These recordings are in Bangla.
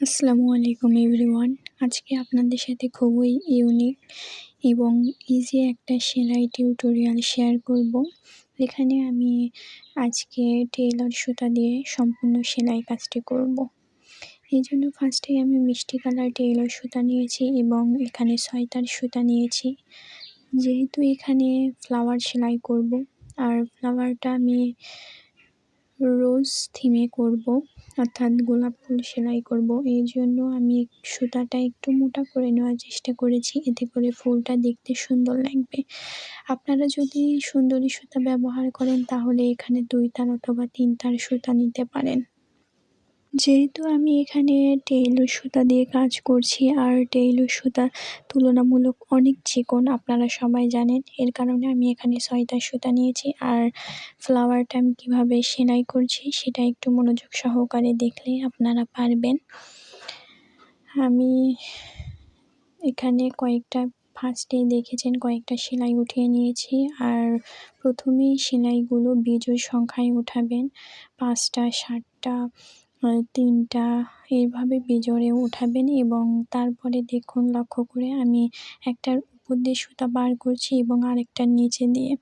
আসসালামু আলাইকুম এভরিওয়ান। আজকে আপনাদের সাথে খুবই ইউনিক এবং ইজি একটা সেলাই টিউটোরিয়াল শেয়ার করব। এখানে আমি আজকে টেলার সুতা দিয়ে সম্পূর্ণ সেলাই কাজটি করব। এই জন্য ফার্স্টে আমি মিষ্টি কালার টেলার সুতা নিয়েছি এবং এখানে ছয়তার সুতা নিয়েছি। যেহেতু এখানে ফ্লাওয়ার সেলাই করব, আর ফ্লাওয়ারটা আমি রোজ থিমে করব। অর্থাৎ গোলাপ ফুল সেলাই করব। এই জন্য আমি সুতাটা একটু মোটা করে নেওয়ার চেষ্টা করেছি। এতে করে ফুলটা দেখতে সুন্দর লাগবে। আপনারা যদি সুন্দরী সুতা ব্যবহার করেন, তাহলে এখানে দুই তার অথবা তিন তার সুতা নিতে পারেন। যেহেতু আমি এখানে টেইলর সুতা দিয়ে কাজ করছি, আর টেইলর সুতা তুলনামূলক অনেক চিকন, আপনারা সবাই জানেন। এর কারণে আমি এখানে ছয়টা সুতা নিয়েছি, আর ফ্লাওয়ারটা আমি কীভাবে সেলাই করছি সেটা একটু মনোযোগ সহকারে দেখলে আপনারা পারবেন। আমি এখানে কয়েকটা ফার্স্টেই দেখেছেন কয়েকটা সেলাই উঠিয়ে নিয়েছি, আর প্রথমেই সেলাইগুলো বিজোড় সংখ্যায় উঠাবেন, পাঁচটা, সাতটা তিনটা এইভাবে বেজোড়ে উঠাবেন এবং তারপরে দেখুন, লক্ষ্য করে আমি একটার উপর দিয়ে সুতা বার করছি এবং আরেকটার নিচে দিয়ে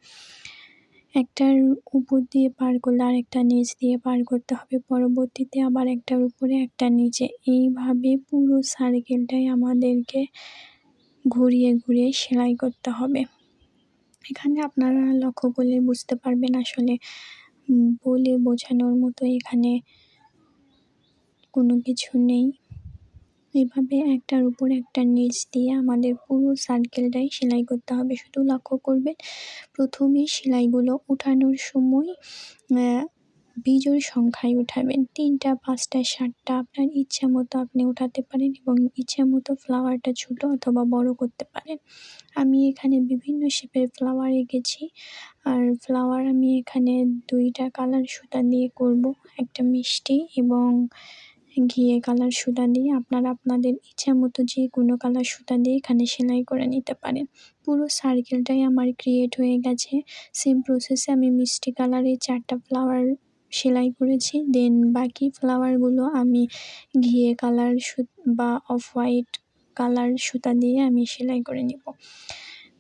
একটার উপর দিয়ে পার করলে আরেকটা নিচ দিয়ে পার করতে হবে। পরবর্তীতে আবার একটার উপরে, একটা নিচে। এইভাবে পুরো সার্কেলটাই আমাদেরকে ঘুরিয়ে ঘুরিয়ে সেলাই করতে হবে। এখানে আপনারা লক্ষ্য করলে বুঝতে পারবেন আসলে বলে বোঝানোর মতো এখানে কোনো কিছু নেই। এভাবে একটার উপর একটা নিচ দিয়ে আমাদের পুরো সার্কেলটাই সেলাই করতে হবে। শুধু লক্ষ্য করবেন, প্রথমে সেলাইগুলো উঠানোর সময় বিজোড় সংখ্যায় উঠাবেন। তিনটা, পাঁচটা, সাতটা আপনার ইচ্ছা মতো আপনি উঠাতে পারেন এবং ইচ্ছা মতো ফ্লাওয়ারটা ছোটো অথবা বড় করতে পারেন। আমি এখানে বিভিন্ন শেপের ফ্লাওয়ার এঁকেছি। আর ফ্লাওয়ার আমি এখানে দুইটা কালার সুতা দিয়ে করব, একটা মিষ্টি এবং ঘিয়ে কালার সুতা দিয়ে আপনারা আপনাদের ইচ্ছা মতো যে কোনো কালার সুতা দিয়ে এখানে সেলাই করে নিতে পারেন। পুরো সার্কেলটাই আমার ক্রিয়েট হয়ে গেছে। সেম প্রসেসে আমি মিষ্টি কালারের চারটা ফ্লাওয়ার সেলাই করেছি। দেন বাকি ফ্লাওয়ারগুলো আমি ঘিয়ে কালার বা অফ হোয়াইট কালার সুতা দিয়ে আমি সেলাই করে নিব।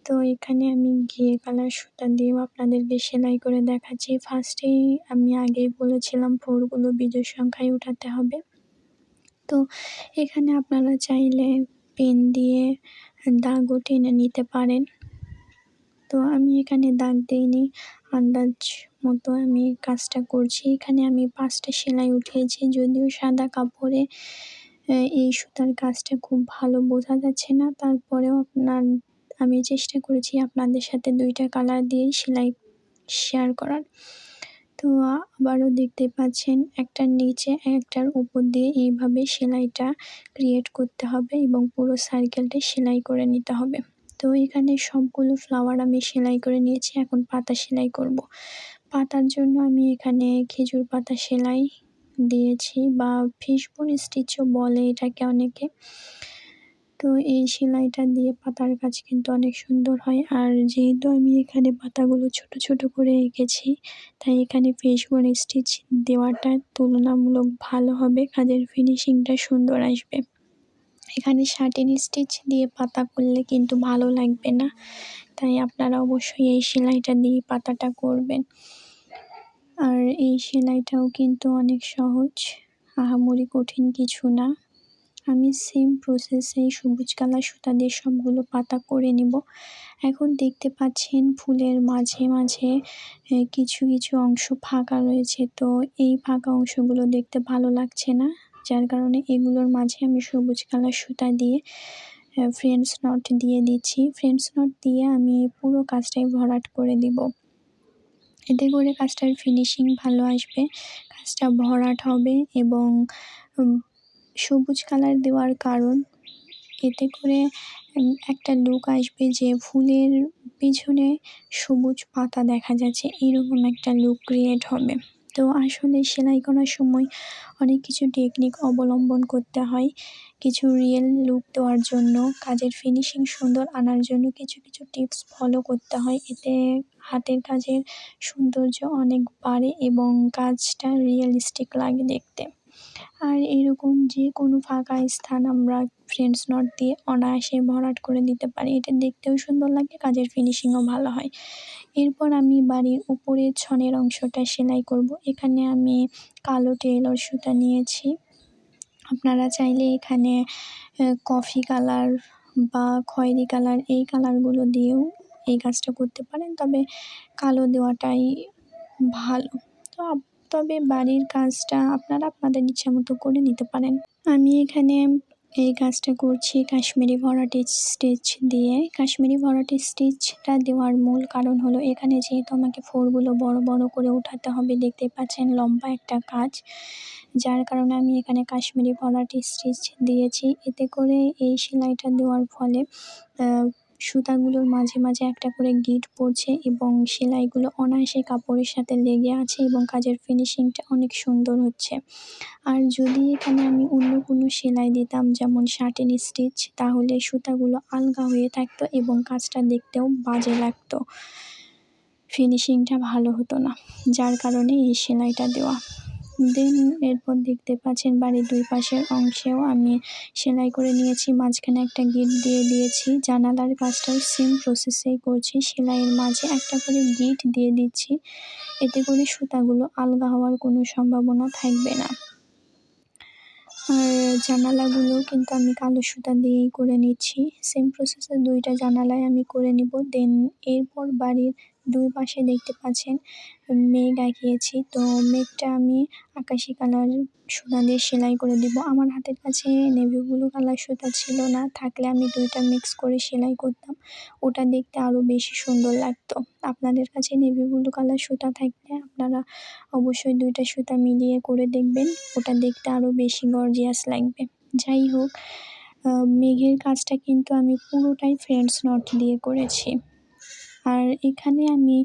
তো এখানে আমি ঘিয়ে কালার সুতা দিয়েও আপনাদেরকে সেলাই করে দেখাচ্ছি। ফার্স্টেই আমি আগেই বলেছিলাম ফোরগুলো বিজয় সংখ্যায় উঠাতে হবে। তো এখানে আপনারা চাইলে পেন দিয়ে দাগও টেনে নিতে পারেন। তো আমি এখানে দাগ দিইনি, আন্দাজ মতো আমি কাজটা করছি। এখানে আমি পাঁচটা সেলাই উঠিয়েছি, যদিও সাদা কাপড়ে এই সুতার কাজটা খুব ভালো বোঝা যাচ্ছে না। তারপরেও আপনার, আমি চেষ্টা করেছি আপনাদের সাথে দুইটা কালার দিয়েই সেলাই শেয়ার করার। তো আবারও দেখতে পাচ্ছেন একটার নিচে একটার উপর দিয়ে এইভাবে সেলাইটা ক্রিয়েট করতে হবে এবং পুরো সার্কেলটা সেলাই করে নিতে হবে তো এখানে সবগুলো ফ্লাওয়ার আমি সেলাই করে নিয়েছি, এখন পাতা সেলাই করব। পাতার জন্য আমি এখানে খেজুর পাতা সেলাই দিয়েছি বা ফিশবোন স্টিচও বলে এটাকে অনেকে তো এই সেলাইটা দিয়ে পাতার কাজ কিন্তু অনেক সুন্দর হয়। আর যেহেতু আমি এখানে পাতাগুলো ছোট ছোট করে এঁকেছি, তাই এখানে ফিশবোন স্টিচ দেওয়াটা তুলনামূলক ভালো হবে। কাজের ফিনিশিংটা সুন্দর আসবে। এখানে শার্টিন স্টিচ দিয়ে পাতা করলে কিন্তু ভালো লাগবে না। তাই আপনারা অবশ্যই এই সেলাইটা দিয়ে পাতাটা করবেন। আর এই সেলাইটাও কিন্তু অনেক সহজ, আহামরি কঠিন কিছু না। আমি সেম প্রসেসে সবুজ কালার সুতা দিয়ে সবগুলো পাতা করে নেব। এখন দেখতে পাচ্ছেন ফুলের মাঝে মাঝে কিছু কিছু অংশ ফাঁকা রয়েছে। তো এই ফাঁকা অংশগুলো দেখতে ভালো লাগছে না? যার কারণে এগুলোর মাঝে আমি সবুজ কালার সুতা দিয়ে ফ্রেন্ডস নট দিয়ে দিচ্ছি। ফ্রেন্ডস নট দিয়ে আমি পুরো কাজটাই ভরাট করে দিব। এতে করে কাজটার ফিনিশিং ভালো আসবে, কাজটা ভরাট হবে এবং সবুজ কালার দেওয়ার কারণ। এতে করে একটা লুক আসবে যে ফুলের পিছনে সবুজ পাতা দেখা যাচ্ছে, এরকম একটা লুক ক্রিয়েট হবে। তো আসলে সেলাই করার সময় অনেক কিছু টেকনিক অবলম্বন করতে হয়, কিছু রিয়েল লুক দেওয়ার জন্য, কাজের ফিনিশিং সুন্দর আনার জন্য কিছু কিছু টিপস ফলো করতে হয়। এতে হাতের কাজের সৌন্দর্য অনেক বাড়ে এবং কাজটা রিয়েলিস্টিক লাগে দেখতে। আর এরকম যে কোনো ফাঁকা স্থান আমরা ফ্রেন্ডস নট দিয়ে অনায়াসে ভরাট করে দিতে পারি। এটা দেখতেও সুন্দর লাগে, কাজের ফিনিশিংও ভালো হয়। এরপর আমি বাড়ির উপরের ছনের অংশটা সেলাই করব। এখানে আমি কালো টেলর সুতা নিয়েছি। আপনারা চাইলে এখানে কফি কালার বা খয়েরি কালার এই কালারগুলো দিয়েও এই কাজটা করতে পারেন। তবে কালো দেওয়াটাই ভালো। তো তবে বাড়ির কাজটা আপনারা আপনাদের ইচ্ছা মতো করে নিতে পারেন। আমি এখানে এই কাজটা করছি কাশ্মীরি ভরাটি স্টিচ দিয়ে। কাশ্মীরি ভরাটি স্টিচটা দেওয়ার মূল কারণ হলো এখানে যেহেতু আমাকে ফোরগুলো বড় বড় করে উঠাতে হবে, দেখতে পাচ্ছেন লম্বা একটা কাজ। যার কারণে আমি এখানে কাশ্মীরি ভরাটি স্টিচ দিয়েছি। এতে করে এই সেলাইটা দেওয়ার ফলে সুতাগুলোর মাঝে মাঝে একটা করে গিট পড়ছে এবং সেলাইগুলো অনায়াসে কাপড়ের সাথে লেগে আছে এবং কাজের ফিনিশিংটা অনেক সুন্দর হচ্ছে। আর যদি এখানে আমি অন্য কোনো সেলাই দিতাম, যেমন শার্টেন স্টিচ তাহলে সুতাগুলো আলগা হয়ে থাকতো এবং কাজটা দেখতেও বাজে লাগতো। ফিনিশিংটা ভালো হতো না, যার কারণে এই সেলাইটা দেওয়া। দেন এরপর দেখতে পাচ্ছেন বাড়ির দুই পাশের অংশেও আমি সেলাই করে নিয়েছি, মাঝখানে একটা গিট দিয়ে দিয়েছি, জানালার কাজটাও সেম প্রসেসেই করছি, সেলাইয়ের মাঝে একটা করে গিট দিয়ে দিচ্ছি, এতে করে সুতাগুলো আলগা হওয়ার কোনো সম্ভাবনা থাকবে না। আর জানালাগুলো কিন্তু আমি কালো সুতা দিয়েই করে নিচ্ছি সেম প্রসেসে দুইটা জানালায় আমি করে নিব দেন এরপর বাড়ির দুই পাশে দেখতে পাচ্ছেন, মেঘ আঁকিয়েছি। তো মেঘটা আমি আকাশি কালার সুতা দিয়ে সেলাই করে দিব। আমার হাতের কাছে নেভি ব্লু কালার সুতা ছিল না, থাকলে আমি দুইটা মিক্স করে সেলাই করতাম। ওটা দেখতে আরও বেশি সুন্দর লাগতো। আপনাদের কাছে নেভি ব্লু কালার সুতা থাকলে আপনারা অবশ্যই দুইটা সুতা মিলিয়ে করে দেখবেন। ওটা দেখতে আরও বেশি গর্জিয়াস লাগবে। যাই হোক মেঘের কাজটা কিন্তু আমি পুরোটাই ফ্রেন্ডস নট দিয়ে করেছি। আর এখানে আমি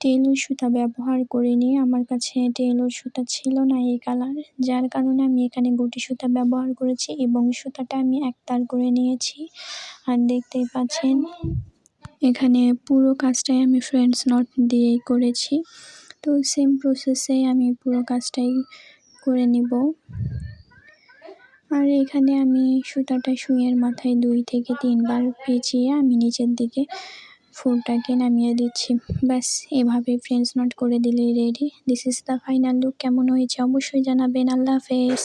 টেলর সুতা ব্যবহার করিনি। আমার কাছে টেলর সুতা ছিল না এই কালার যার কারণে আমি এখানে গুটি সুতা ব্যবহার করেছি এবং সুতাটা আমি একতার করে নিয়েছি। আর দেখতেই পাচ্ছেন, এখানে পুরো কাজটাই আমি ফ্রেন্ডস নট দিয়েই করেছি। তো সেম প্রসেসে আমি পুরো কাজটাই করে নিব। আর এখানে আমি সুতাটা সুইয়ের মাথায় দুই থেকে তিনবার পেঁচিয়ে আমি নিচের দিকে ফুলটাকে নামিয়ে দিচ্ছি। ব্যাস এভাবে ফ্রেন্ডস নোট করে দিলেই ready this is the final look কেমন হয়েছে? অবশ্যই জানাবেন। আল্লাহ হাফেজ।